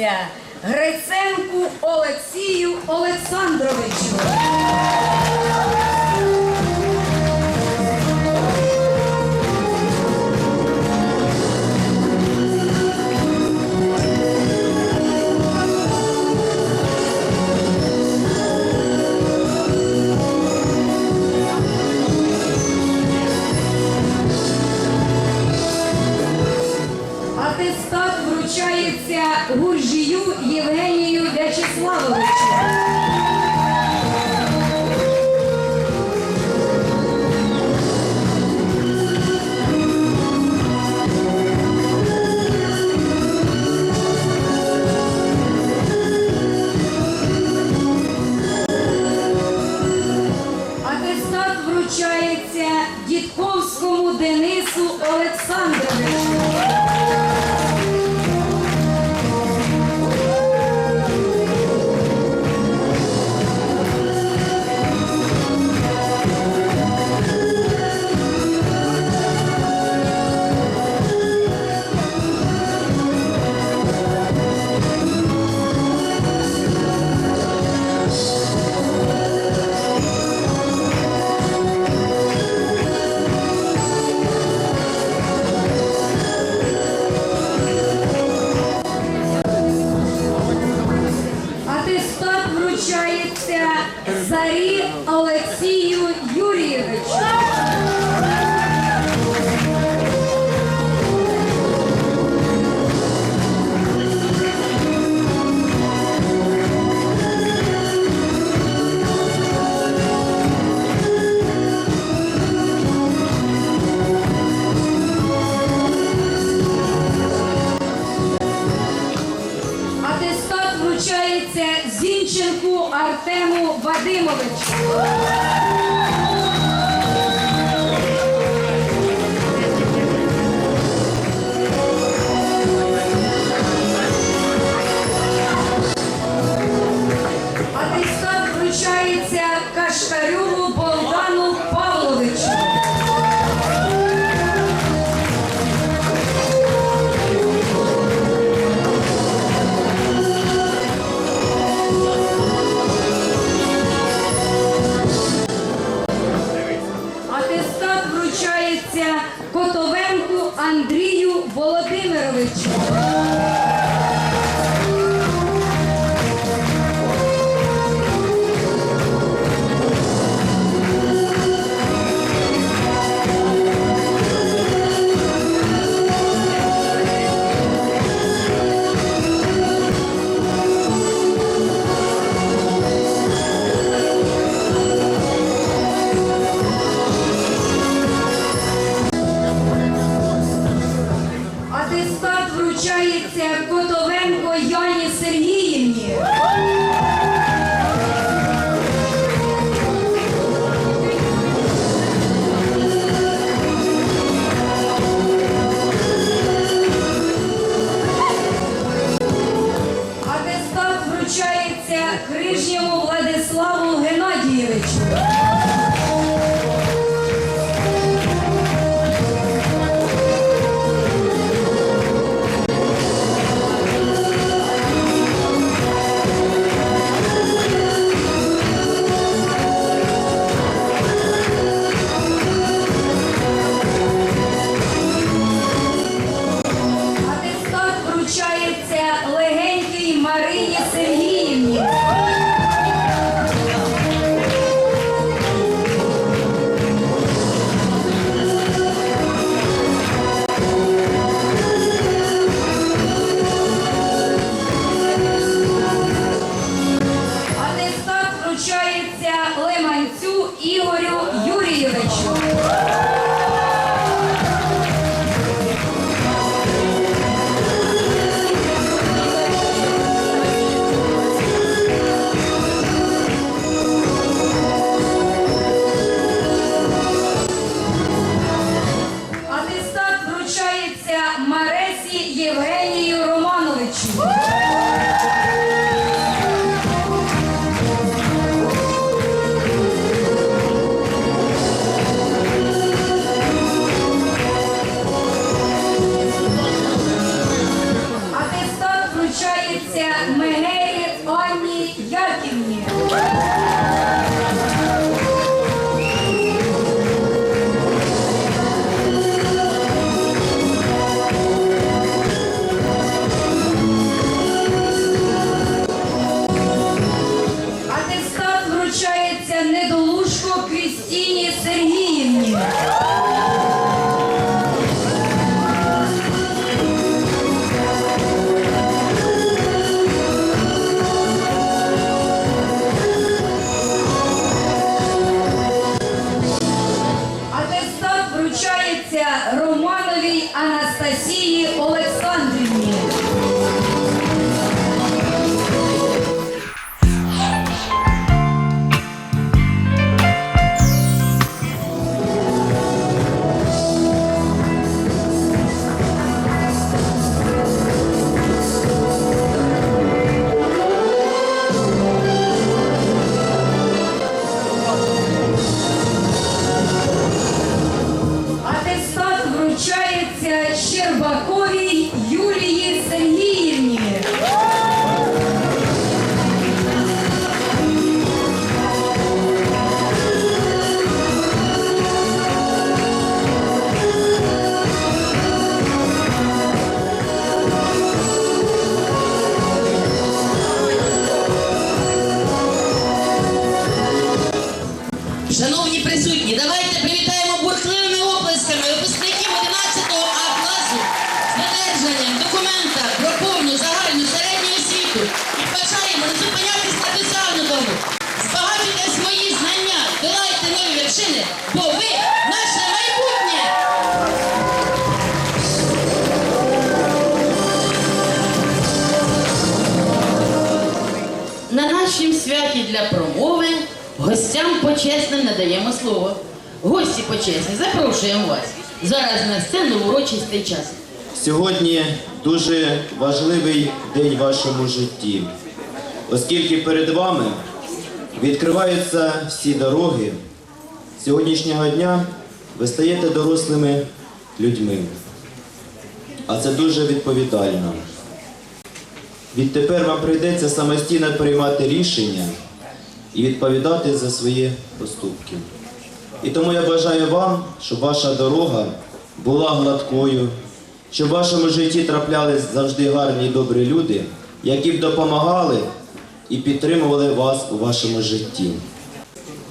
вручається Гриценку Олексію Олександровичу. Почесним надаємо слово. Гості почесні, запрошуємо вас. Зараз на сцену в урочистий час. Сьогодні дуже важливий день в вашому житті, оскільки перед вами відкриваються всі дороги. Сьогоднішнього дня ви стаєте дорослими людьми, а це дуже відповідально. Відтепер вам прийдеться самостійно приймати рішення і відповідати за свої поступки. І тому я бажаю вам, щоб ваша дорога була гладкою, щоб в вашому житті траплялись завжди гарні і добрі люди, які б допомагали і підтримували вас у вашому житті.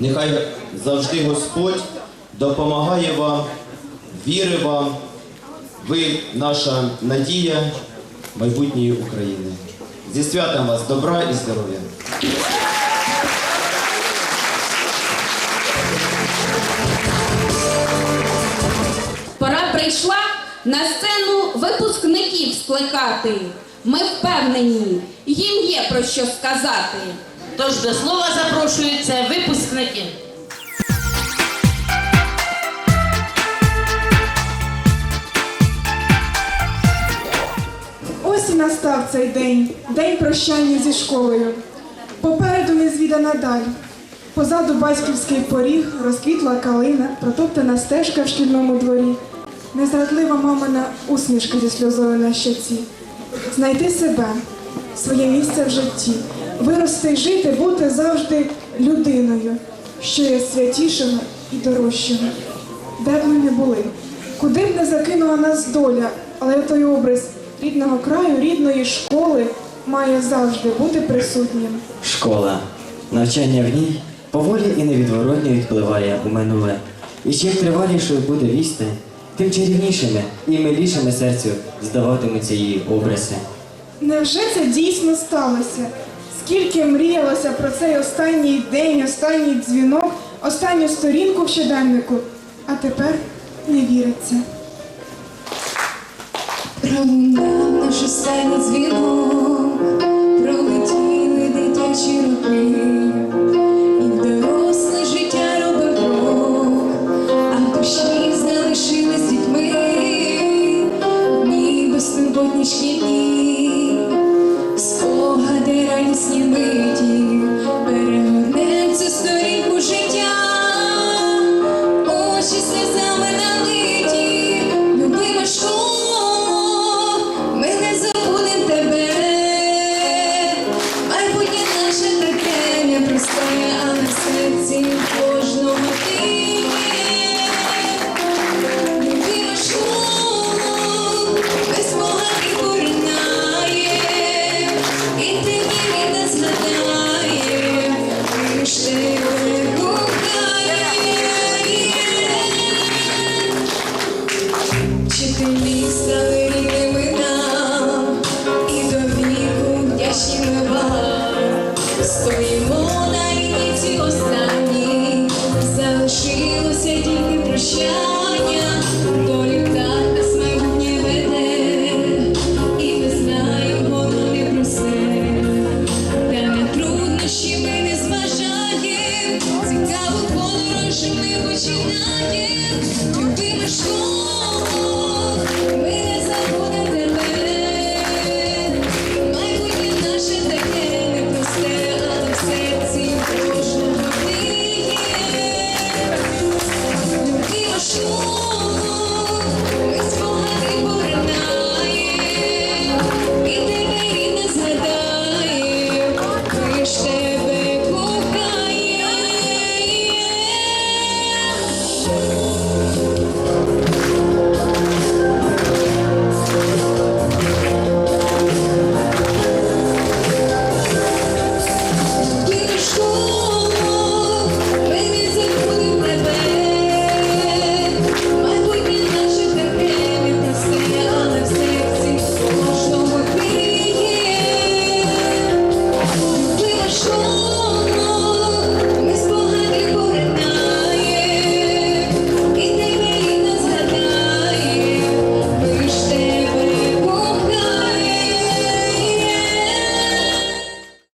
Нехай завжди Господь допомагає вам, віри вам. Ви наша надія майбутньої України. Зі святом вас добра і здоров'я! Прийшла на сцену випускників скликати. Ми впевнені, їм є про що сказати. Тож до слова запрошуються випускники. Ось і настав цей день, день прощання зі школою. Попереду незвідана даль. Позаду батьківський поріг, розквітла калина, протоптана стежка в шкільному дворі, незрадлива мамина усмішка зі сльозою на щоці. Знайти себе, своє місце в житті, вирости й жити, бути завжди людиною, що є святішого і дорожчого. Де б ми не були, куди б не закинула нас доля, але той образ рідного краю, рідної школи має завжди бути присутнім. Школа. Навчання в ній поволі і невідворотно відпливає у минуле. І чим тривалішою буде вісти, тим чарівнішими і милішими серцю здаватимуться її образи. Невже це дійсно сталося? Скільки мріялося про цей останній день, останній дзвінок, останню сторінку в щоденнику, а тепер не віриться. Пролунав наш останній дзвінок, пролетіли дитячі роки, спогади миті, вам. Стоїмо